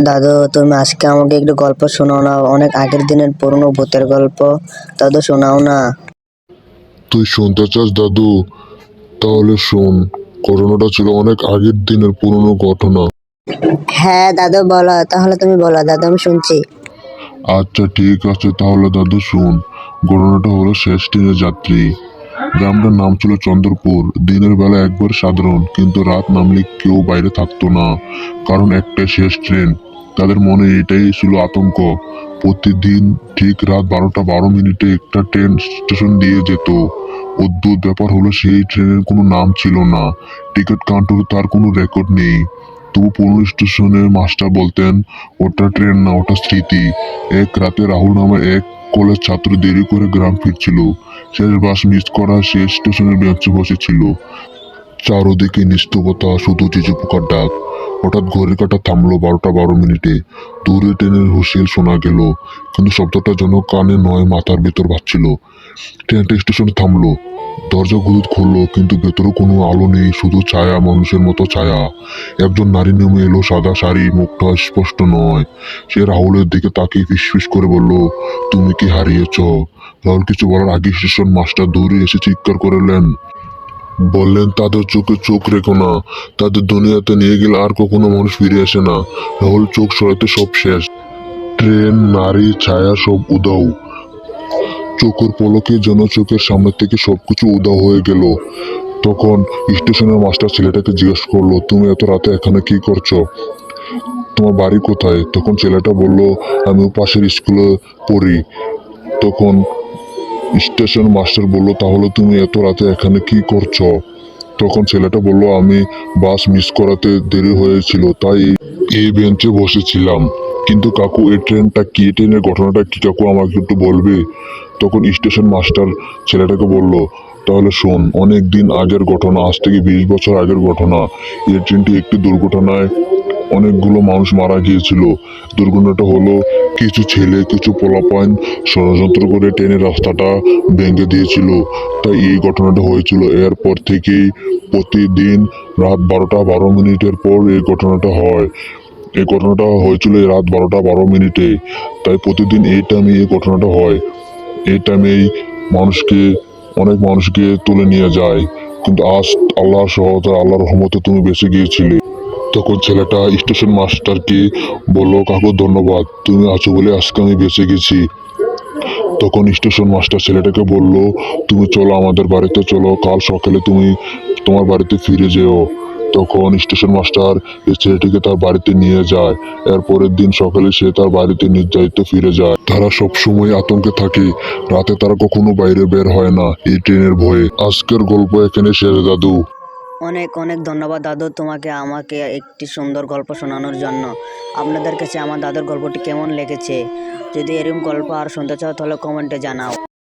দাদু তুমি আজকে আমাকে একটু গল্প শোনাও না। অনেক আগের দিনের পুরনো ভূতের গল্প। দাদু শোনাও না। তুই শুনতে চাস দাদু? তাহলে শোন করোনাটা ছিল অনেক আগের দিনের পুরনো ঘটনা। হ্যাঁ দাদু বলো। তাহলে তুমি বলো দাদু আমি শুনছি। আচ্ছা ঠিক আছে। তাহলে দাদু শুন ঘটনাটা হলো শেষ ট্রেনের যাত্রী। গ্রামটার নাম ছিল চন্দ্রপুর। দিনের বেলা একবার সাধারণ, কিন্তু রাত নামলে কেউ বাইরে থাকতো না, কারণ একটাই শেষ ট্রেন। তাদের মনে এটাই ছিল আতঙ্ক। প্রতিদিন ঠিক রাত বারোটা বারো মিনিটে একটা ট্রেন স্টেশন দিয়ে যেত। অদ্ভুত ব্যাপার হলো সেই ট্রেনের কোনো নাম ছিল না। টিকিট কাউন্টারে তার কোনো রেকর্ড নেই। তবু পুরনো স্টেশনের মাস্টার বলতেন, ওটা ট্রেন না, ওটা স্মৃতি। এক রাতে রাহুল নামে এক কলেজ ছাত্র দেরি করে গ্রাম ফিরছিল। শেষ বাস মিস করা শেষ স্টেশনের বেঞ্চে বসেছিল। চারোদিকে নিস্তবতা শুধু চিচু পোকার ডাক। হঠাৎ ঘড়ির কাটা থামলো বারোটা বারো মিনিটে। দূরে ট্রেনের হুসেল শোনা গেল, কিন্তু শব্দটা যেন কানে নয়, মাথার ভেতর বাজছিল ট্রেনটা স্টেশনে থামলো। দরজা গুরুত খুললো কিন্তু ভেতরে কোনো আলো নেই, শুধু ছায়া, মানুষের মতো ছায়া। একজন নারী নেমে এলো, সাদা শাড়ি, মুখটা স্পষ্ট নয়। সে রাহুলের দিকে তাকিয়ে ফিসফিস করে বলল, তুমি কি হারিয়েছ? রাহুল কিছু বলার আগে স্টেশন মাস্টার দৌড়ে এসে চিৎকার করলেন বললেন, তাদের চোখে চোখ রেখো না। তাদের দুনিয়াতে নিয়ে গেলে আর কখনো মানুষ ফিরে আসে না। রাহুল চোখ সরাতে সব শেষ। ট্রেন, নারী, ছায়া সব উদাও চোখের পলকে যেন চোখের সামনে থেকে সবকিছু উদাও হয়ে গেল। তখন স্টেশনের মাস্টার ছেলেটাকে জিজ্ঞেস করল, তুমি এত রাতে এখানে কি করছ? তোমার বাড়ি কোথায়? তখন ছেলেটা বলল, আমি পাশের স্কুলে পড়ি। তখন স্টেশন মাস্টার বলল, তাহলে তুমি এত রাতে এখানে কি করছ? তখন ছেলেটা বলল, আমি বাস মিস করাতে দেরি হয়েছিল, তাই এই বেঞ্চে বসেছিলাম। কিন্তু কাকু এই ট্রেনটা কি? ট্রেনের ঘটনাটা কি কাকু আমাকে একটু বলবে? তখন স্টেশন মাস্টার ছেলেটাকে বলল, তাহলে শোন অনেক দিন আগের ঘটনা, আজ থেকে বিশ বছর আগের ঘটনা। এই ট্রেনটি একটি দুর্ঘটনায় অনেকগুলো মানুষ মারা গিয়েছিল। দুর্ঘটনাটা হলো, কিছু ছেলে, কিছু পোলাপাইন ষড়যন্ত্র করে ট্রেনের রাস্তাটা ভেঙে দিয়েছিল। তাই এই ঘটনাটা হয়েছিল। এরপর থেকেই প্রতিদিন রাত বারোটা বারো মিনিটের পর এই ঘটনাটা হয়। এই ঘটনাটা হয়েছিল রাত বারোটা বারো মিনিটে। তাই প্রতিদিন এই টাইমে এই ঘটনাটা হয়। এই টাইমেই মানুষকে, অনেক মানুষকে তুলে নিয়ে যায়। কিন্তু আজ আল্লাহর সহায়তা আল্লাহর রহমতে তুমি বেঁচে গিয়েছিলে। তখন ছেলেটা স্টেশন মাস্টারকে বলল, কাকু, ধন্যবাদ। তুমি আছো বলে আজকে আমি বেঁচে গেছি। তখন স্টেশন মাস্টার ছেলেটাকে বলল, তুমি চলো আমাদের বাড়িতে, চলো। কাল সকালে তুমি তোমার বাড়িতে ফিরে যেও। তখন স্টেশন মাস্টার এই ছেলেটিকে তার বাড়িতে নিয়ে যায়। এর পরের দিন সকালে সে তার বাড়িতে নির্যাতিত ফিরে যায়। তারা সব সময় আতঙ্কে থাকে। রাতে তারা কখনো বাইরে বের হয় না এই ট্রেনের ভয়ে। আজকের গল্প এখানে শেষ, দাদু। অনেক অনেক ধন্যবাদ, দাদু, তোমাকে, আমাকে একটি সুন্দর গল্প শোনানোর জন্য। আপনাদের কাছে আমার দাদুর গল্পটি কেমন লেগেছে? যদি এরকম গল্প আর শুনতে চাও, তাহলে কমেন্টে জানাও।